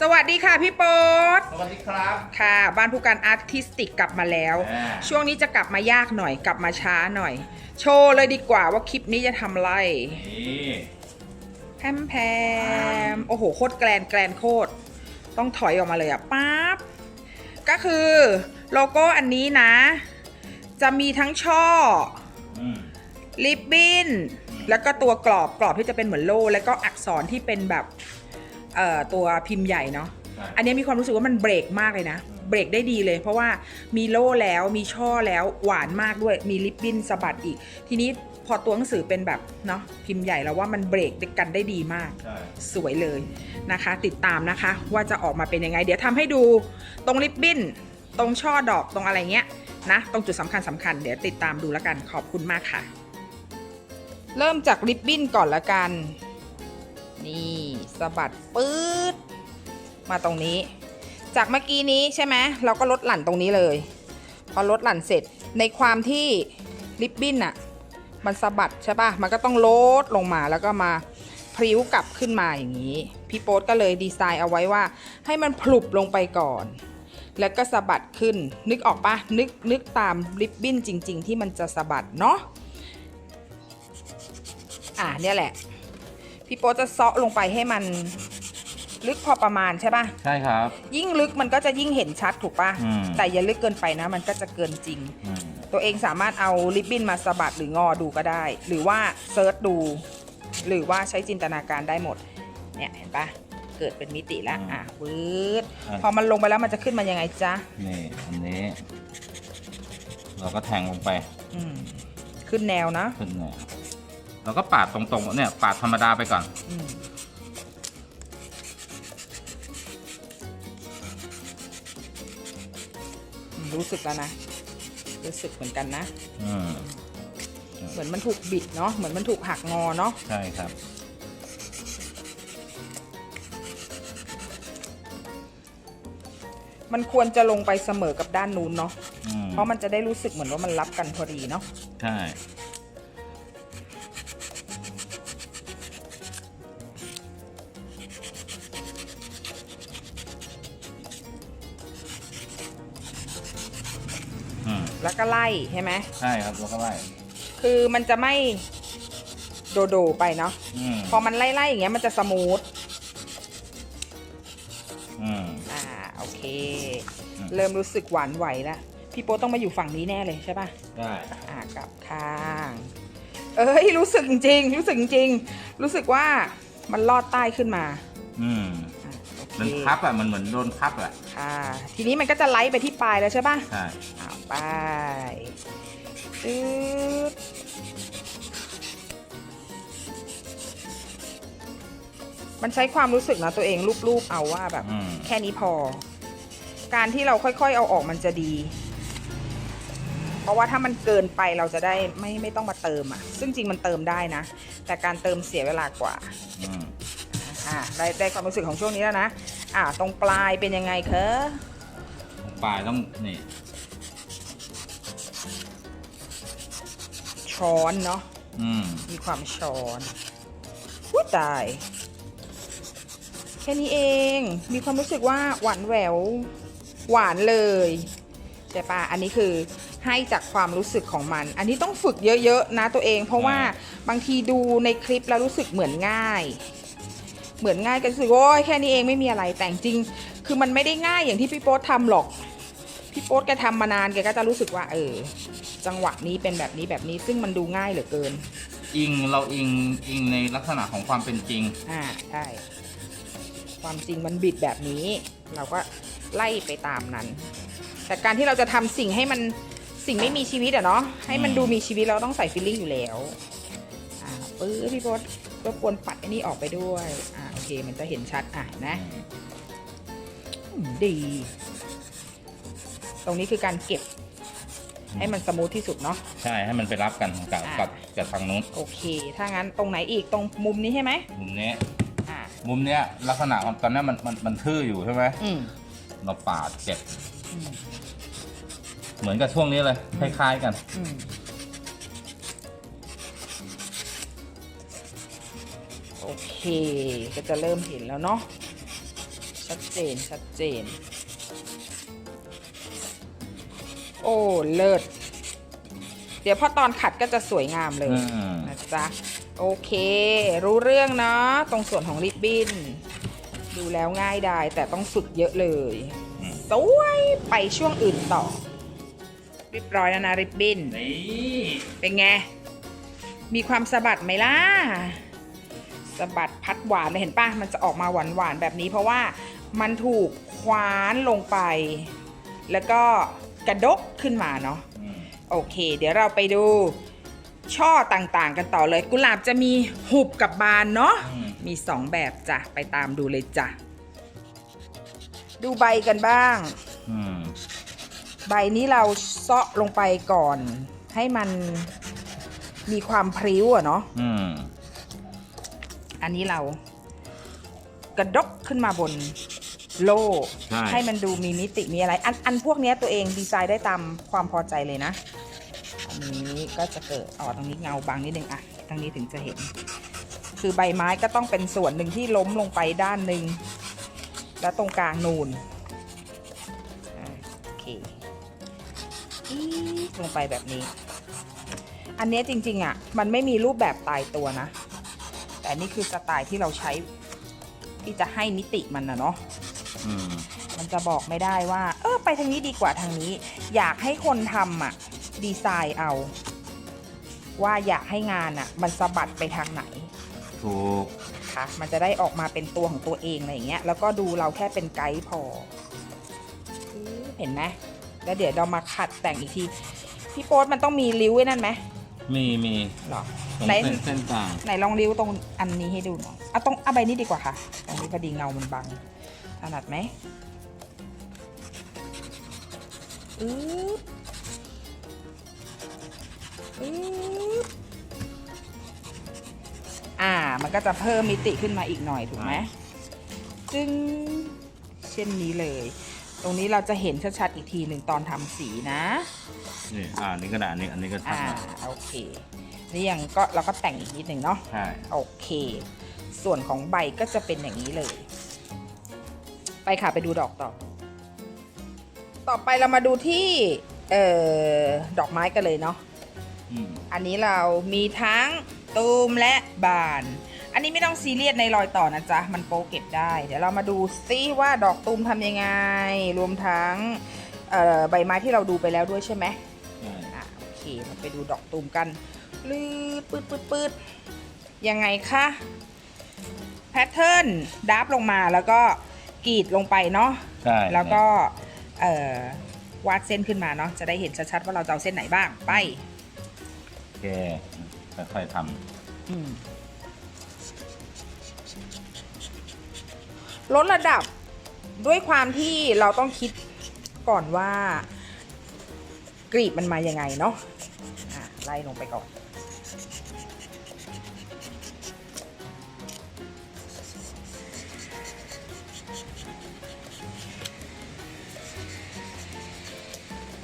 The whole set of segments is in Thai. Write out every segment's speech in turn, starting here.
สวัสดีค่ะพี่โป๊ตสวัสดีครับ ค่ะ บ้านผู้การอาร์ติสติกกลับมาแล้ว อ่า ช่วงนี้จะกลับมายากหน่อยกลับมาช้าหน่อย โชว์เลยดีกว่าว่าคลิปนี้จะทำอะไรนี่แพมแพมโอ้โหโคตรแกลนแกลนโคตร ต้องถอยออกมาเลยอะปั๊บก็คือโลโก้อันนี้นะ จะมีทั้งช่อ อืม ลิปบิ้น แล้วก็ตัวกรอบกรอบที่จะเป็นเหมือนโล่แล้วก็อักษรที่เป็นแบบ เอ่อตัวพิมพ์ใหญ่เนาะใช่ อันนี้มีความรู้สึกว่ามันเบรกมากเลยนะ เบรกได้ดีเลย เพราะว่ามีโล่แล้วมีช่อแล้วหวานมากด้วยมีลิปบิ้นสะบัดอีก ทีนี้พอตัวหนังสือเป็นแบบเนาะพิมพ์ใหญ่แล้วว่ามันเบรกกันได้ดีมาก ใช่ สวยเลยนะคะ ติดตามนะคะว่าจะออกมาเป็นยังไง เดี๋ยวทำให้ดูตรงลิปบิ้น ตรงช่อดอกตรงอะไรเงี้ยนะ ตรงจุดสำคัญสำคัญเดี๋ยวติดตามดูแล้วกันขอบคุณมากค่ะ เริ่มจากลิปบิ้นก่อนละกัน นี่สะบัดปื๊ดมาตรงนี้ จากเมื่อกี้นี้ใช่ไหมเราก็ลดหลั่นตรงนี้เลย พอลดหลั่นเสร็จในความที่ลิปบิ้นอะมันสะบัดใช่ปะมันก็ต้องลดลงมาแล้วก็มาพริ้วกลับขึ้นมาอย่างนี้ พี่โป๊ตก็เลยดีไซน์เอาไว้ว่า ให้มันพลุบลงไปก่อน แล้วก็สะบัดขึ้น นึกออกปะนึกนึกตามลิปบิ้นจริง ๆ ที่มันจะสะบัดเนาะอ่าเนี่ยแหละ พี่โป๊ตจะเซาะลงไปให้มันลึกพอประมาณใช่ปะใช่ครับ ยิ่งลึกมันก็จะยิ่งเห็นชัดถูกปะอืม แต่อย่าลึกเกินไปนะ มันก็จะเกินจริง อืมตัวเองสามารถเอาลิปบิ้นมาสะบัดหรืองอดูก็ได้ หรือว่าเซิร์ชดู หรือว่าใช้จินตนาการได้หมด เนี่ยเห็นปะเกิดเป็นมิติแล้วอะวืดพอมันลงไปแล้วมันจะขึ้นมายังไงจ๊ะนี่อันนี้ เราก็แทงลงไปอืมขึ้นแนวนะ ขึ้นเนี่ย เราก็ปาดตรงๆเนี่ยปาดธรรมดาไปก่อน อืมอืมรู้สึกแล้วนะ รู้สึกเหมือนกันนะ อืมเหมือนมันถูกบิดเนาะ เหมือนมันถูกหักงอเนาะ ใช่ครับ มันควรจะลงไปเสมอกับด้านนู้นเนาะ อืมเพราะมันจะได้รู้สึกเหมือนว่ามันรับกันพอดีเนาะ ใช่ แล้วก็ไล่ใช่ไหมใช่ครับเราก็ไล่คือมันจะไม่โดโดไปเนาะอืมพอมันไล่ๆอย่างเงี้ยมันจะสมูทอืม อ่าโอเค อืม เริ่มรู้สึกหวานไหวแล้วพี่โป๊ตต้องมาอยู่ฝั่งนี้แน่เลยใช่ปะ ได้อ่ากลับข้าง เอ้ย รู้สึกจริงๆรู้สึกจริงๆรู้สึกว่ามันลอดใต้ขึ้นมาอืมอะโอเคมันพับอะมันเหมือนโดนพับอะค่ะ ทีนี้มันก็จะไล่ไปที่ปลายแล้วใช่ปะใช่อ้าว ไปตึ๊ดมันใช้ความรู้สึกนะตัวเองรูปๆเอาว่าแบบ อืม แค่นี้พอ การที่เราค่อยๆเอาออกมันจะดี เพราะว่าถ้ามันเกินไปเราจะได้ไม่ไม่ต้องมาเติมอะ ซึ่งจริงมันเติมได้นะ แต่การเติมเสียเวลากว่า อืมอ่าได้ได้ความรู้สึกของช่วงนี้แล้วนะ อ่า ตรงปลายเป็นยังไงคะปลายต้องนี่ ช้อนเนาะอืมมีความช้อนอุ้ยตาย แค่นี้เอง มีความรู้สึกว่าหวานแหวว หวานเลยใช่ปะอันนี้คือให้จากความรู้สึกของมัน อันนี้ต้องฝึกเยอะๆนะตัวเอง เพราะว่าบางทีดูในคลิปแล้วรู้สึกเหมือนง่าย เหมือนง่ายกันรู้สึกว่าโอ้ยแค่นี้เองไม่มีอะไรแต่จริง คือมันไม่ได้ง่ายอย่างที่พี่โป๊ตทำหรอก พี่โป๊ตแกทำมานานแกก็จะรู้สึกว่า เออ จังหวะนี้เป็นแบบนี้แบบนี้ซึ่งมันดูง่ายเหลือเกิน อิงเราอิงอิงในลักษณะของความเป็นจริง อ่าใช่ความจริงมันบิดแบบนี้ เราก็ไล่ไปตามนั้น แต่การที่เราจะทำสิ่งให้มันสิ่งไม่มีชีวิตอะเนาะให้มันอืมดูมีชีวิตเราต้องใส่ฟิลลิ่งอยู่แล้วอ่าปื้อพี่โบดรบกวนปัดไอ้นี่ออกไปด้วยอ่าโอเคมันจะเห็นชัดอะเห็นะอืมดี ตรงนี้คือการเก็บ ให้มันสมูทที่สุดเนาะ ใช่ให้มันไปรับกันกับอ่ากับกับทางนู้นโอเค ถ้างั้นตรงไหนอีกตรงมุมนี้ใช่ไหมมุมนี้อ่ามุมเนี้ยลักษณะของตอนนี้มันมันมันทื่ออยู่ใช่ไหมอืมเราปาดเจ็บอืม เหมือนกับช่วงนี้เลยคล้าย ๆ กัน อืมโอเค ก็จะเริ่มเห็นแล้วเนาะชัดเจนชัดเจน โอ้เลิศ เดี๋ยวพอตอนขัดก็จะสวยงามเลยอืมนะจ๊ะ โอเค รู้เรื่องเนาะตรงส่วนของริบบิ้น ดูแล้วง่ายดายแต่ต้องฝึกเยอะเลย สวยไปช่วงอื่นต่อเรียบร้อยแล้วนะริบบิ้น นี่เป็นไง มีความสะบัดไหมล่ะ สะบัดพัดหวานเลยเห็นป่ะ มันจะออกมาหวานหวานๆแบบนี้เพราะว่ามันถูกคว้านลงไป แล้วก็ กระดกขึ้นมาเนาะอืมโอเค เดี๋ยวเราไปดูช่อต่างๆ กันต่อเลย กุหลาบจะมีหุบกับบานเนาะอืมมีสองแบบจ้ะไปตามดูเลยจ้ะดูใบกันบ้างอืมใบนี้เราเซาะลงไปก่อน ให้มันมีความพริ้วอะเนาะอืมอันนี้เรากระดกขึ้นมาบน โล่ใช่ ให้มันดูมีมิติมีอะไร อันอันพวกเนี้ยตัวเองดีไซน์ได้ตามความพอใจเลยนะ อันนี้ก็จะเกิดอ๋อตรงนี้เงาบางนิดนึงอะตรงนี้ถึงจะเห็น คือใบไม้ก็ต้องเป็นส่วนหนึ่งที่ล้มลงไปด้านหนึ่งแล้วตรงกลางนูนอ่าโอเคอีดลงไปแบบนี้ อันเนี้ยจริง ๆอะมันไม่มีรูปแบบตายตัวนะ แต่นี่คือสไตล์ที่เราใช้ที่จะให้มิติมันนะเนาะอื มมันจะบอกไม่ได้ว่า เออไปทางนี้ดีกว่าทางนี้ อยากให้คนทำอะ ดีไซน์เอา ว่าอยากให้งานอะ มันสะบัดไปทางไหนถูกค่ะมันจะได้ออกมาเป็นตัวของตัวเองอะไรอย่างเงี้ยแล้วก็ดูเราแค่เป็นไกด์พอ เห็นไหมแล้วเดี๋ยวเรามาขัดแต่งอีกที พี่โป๊ตมันต้องมีริ้วไว้นั่นไหมมีมีหรอตรงไหนเส้นเส้นกลางไหนลองริ้วตรงอันนี้ให้ดูหน่อยเอาตรงเอาใบนี้ดีกว่าค่ะตรงนี้พอดีเงามันบัง ถนัดไหมอึ๊บอึ๊บอ่า มันก็จะเพิ่มมิติขึ้นมาอีกหน่อยถูกไหมจึงเช่นนี้เลย ตรงนี้เราจะเห็นชัดๆอีกทีหนึ่งตอนทำสีนะ นี่อ่าอันนี้ก็ได้อันนี้อันนี้ก็ชัดอ่า นะโอเค นี่ยังก็เราก็แต่งอีกนิดหนึ่งเนาะ ใช่ โอเค ส่วนของใบก็จะเป็นอย่างนี้เลย ไปค่ะไปดูดอกต่อ ต่อไปเรามาดูที่เอ่อดอกไม้กันเลยเนาะอืมอันนี้เรามีทั้งตูมและบาน อันนี้ไม่ต้องซีเรียสในรอยต่อนะจ๊ะ มันโปะเก็บได้ เดี๋ยวเรามาดูซิว่าดอกตูมทำยังไง รวมทั้งเอ่อใบไม้ที่เราดูไปแล้วด้วยใช่ไหมใช่อะโอเคเราไปดูดอกตูมกันลืดปืดปืดปืดยังไงคะแพทเทิร์นดับลงมาแล้วก็ กรีดลงไปเนาะใช่แล้วก็เอ่อวาดเส้นขึ้นมาเนาะจะได้เห็นชัดๆว่าเราจะเอาเส้นไหนบ้างไปโอเคค่อยๆทอืมลดระดับด้วยความที่เราต้องคิดก่อนว่ากรีบมันมายังไงเนาะอะไล่ลงไปก่อน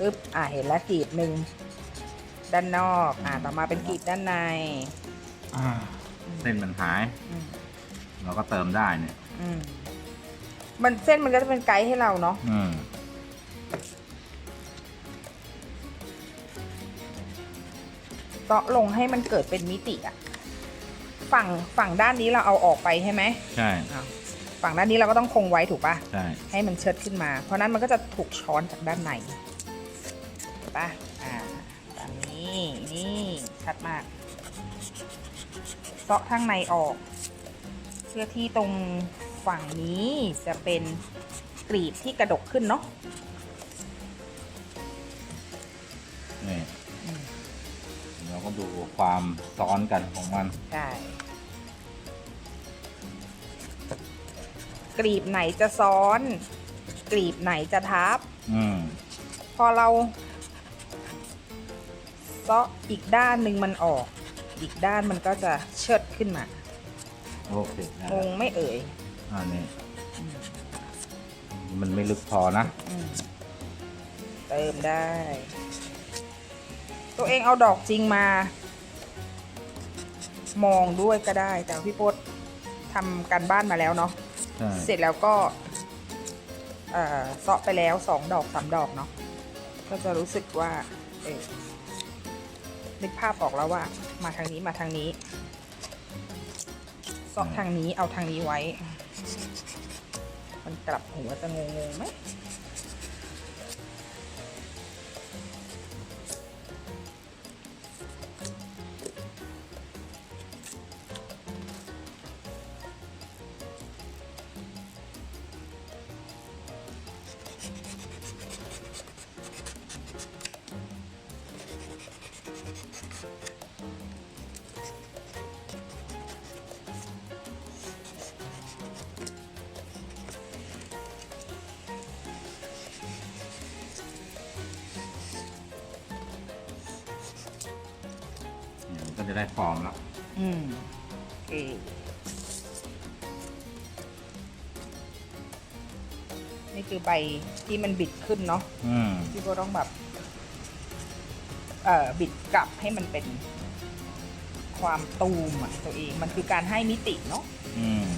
ปึ๊บอ่าเห็นแล้วกรีบหนึ่งด้านนอก อ่าต่อมาเป็นกรีบด้านในำอ่าเส้นมันหาย อืมเราก็เติมได้เนี่ย อืมมันเส้นมันก็จะเป็นไกด์ให้เราเนาะอืมเตาะลงให้มันเกิดเป็นมิติอะฝั่งฝั่งด้านนี้เราเอาออกไปใช่ไหมใช่อ้าวฝั่งด้านนี้เราก็ต้องคงไว้ถูกปะ ใช่ ให้มันเชิดขึ้นมา เพราะนั้นมันก็จะถูกช้อนจากด้านในเห็น ปะอ่าตามนี้นี่ชัดมากเตาะข้างในออกเพื่อที่ตรงฝั่งนี้จะเป็นกรีบที่กระดกขึ้นเนาะนี่อืมเราก็ดูความซ้อนกันของมันใช่กรีบไหนจะซ้อน กรีบไหนจะทับ อืมพอเรา เซาะอีกด้านหนึ่งมันออก อีกด้านมันก็จะเชิดขึ้นมาโอเคได้งงไม่เอ่ยอันนี้มันไม่ลึกพอนะอืมเติมได้ ตัวเองเอาดอกจริงมา มองด้วยก็ได้ แต่พี่พศทำการบ้านมาแล้วเนาะ ใช่เสร็จแล้วก็เอ่อเซาะไปแล้วสองดอกสามดอกเนาะก็จะรู้สึกว่าเออ นึกภาพออกแล้วว่า มาทางนี้มาทางนี้ซอกทางนี้เอาทางนี้ไว้ มันกลับหัวจะงงๆไหม ก็จะได้ฟอร์มแล้ว อืมโอเคนี่คือใบที่มันบิดขึ้นเนาะอืมพี่ก็ต้องแบบ เอ่อบิดกลับให้มันเป็นความตูมอะตัวเอง มันคือการให้มิติเนาะอืม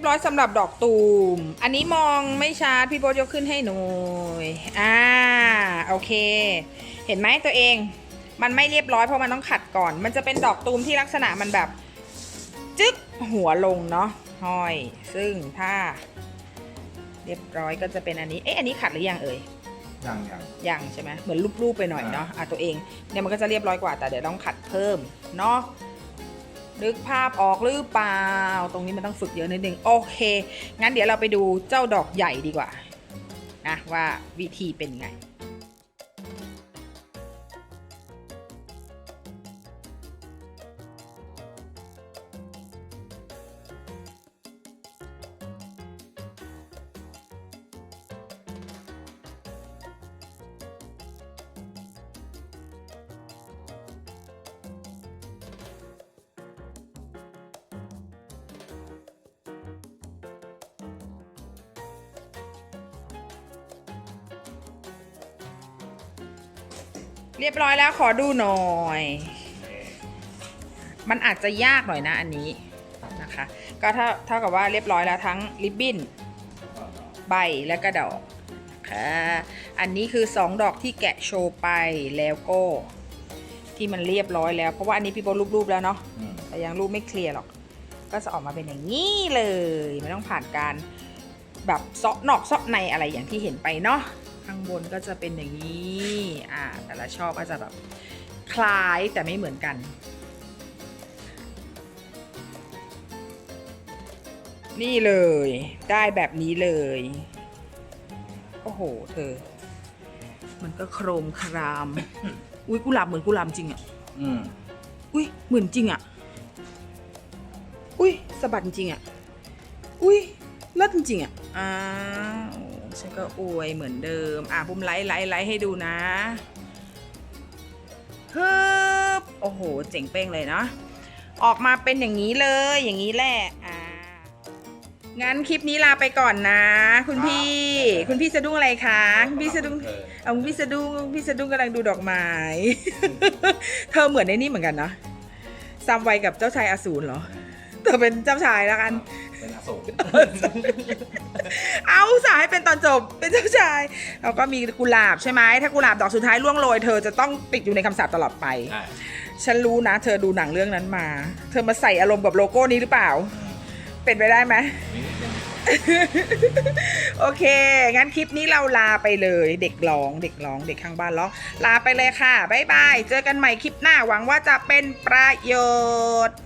ยบร้อยสำหรับดอกตูม อันนี้มองไม่ชัดพี่โบ๊ทยกขึ้นให้หน่อยอ่าโอเค เห็นไหมตัวเอง มันไม่เรียบร้อยเพราะมันต้องขัดก่อน มันจะเป็นดอกตูมที่ลักษณะมันแบบ จึ๊กหัวลงเนาะห้อย ซึ่งถ้า เรียบร้อยก็จะเป็นอันนี้ เอ๊ะอันนี้ขัดหรือยังเอ่ยยังยังยังใช่ไหมเหมือนรูปๆไปหน่อยเนาะอะตัวเองเนี่ยมันก็จะเรียบร้อยกว่าแต่เดี๋ยวต้องขัดเพิ่มเนาะ นึกภาพออกหรือเปล่า ตรงนี้มันต้องฝึกเยอะนิดนึงโอเค งั้นเดี๋ยวเราไปดูเจ้าดอกใหญ่ดีกว่านะว่าวิธีเป็นไง เรียบร้อยแล้วขอดูหน่อย มันอาจจะยากหน่อยนะอันนี้นะคะ ก็ถ้าเท่ากับว่าเรียบร้อยแล้วทั้งริบบิ้นใบและกระดอกค่ะอันนี้คือ 2 ดอกที่แกะโชว์ไปแล้วก็ที่มันเรียบร้อยแล้ว เพราะว่าอันนี้พี่โบรูปๆแล้วเนาะแต่ยังรูปไม่เคลียร์หรอก ก็จะออกมาเป็นอย่างนี้เลย ไม่ต้องผ่านการแบบเซาะนอกเซาะในอะไรอย่างที่เห็นไปเนาะ ข้างบนก็จะเป็นอย่างนี้ อ่า แต่ละช่อก็จะแบบคล้ายแต่ไม่เหมือนกัน นี่เลย ได้แบบนี้เลย โอ้โห เธอ มันก็โครมคราม อุ้ยกุหลาบเหมือนกุหลาบจริงอะอืมอุ้ยเหมือนจริงอะ่ะ อุ้ยสะบัดจริงอะ่ะ อุ้ยเลิศจริงๆอะ่ะ อ้าวฉันก็อวยเหมือนเดิม อะบุมไลท์ไลท์ไลท์ให้ดูนะฮึบโอ้โห เจ๋งเป้งเลยเนาะออกมาเป็นอย่างนี้เลยอย่างนี้แหละอ่างั้นคลิปนี้ลาไปก่อนนะ คุณพี่ คุณพี่สะดุ้งอะไรคะคุณพี่สะดุ้งเอาพี่สะดุ้งพี่สะดุ้งกำลังดูดอกไม้ เธอเหมือนในนี่เหมือนกันนะซัมไวกับเจ้าชายอสูรเหรอเธอเป็นเจ้าชายแล้วกัน เป็นอสูรเอาสายเป็นตอนจบเป็นเจ้าชายแล้วก็มีกุหลาบใช่ไหมถ้ากุหลาบดอกสุดท้ายล่วงโรยเธอจะต้องติดอยู่ในคำสาปตลอดไป ใช่ฉันรู้นะ เธอดูหนังเรื่องนั้นมา เธอมาใส่อารมณ์กับโลโก้นี้หรือเปล่า เป็นไปได้ไหม นี่ยังโอเค งั้นคลิปนี้เราลาไปเลย เด็กร้อง เด็กร้อง เด็กข้างบ้านร้อง ลาไปเลยค่ะ บ๊ายบาย เจอกันใหม่คลิปหน้า หวังว่าจะเป็นประโยชน์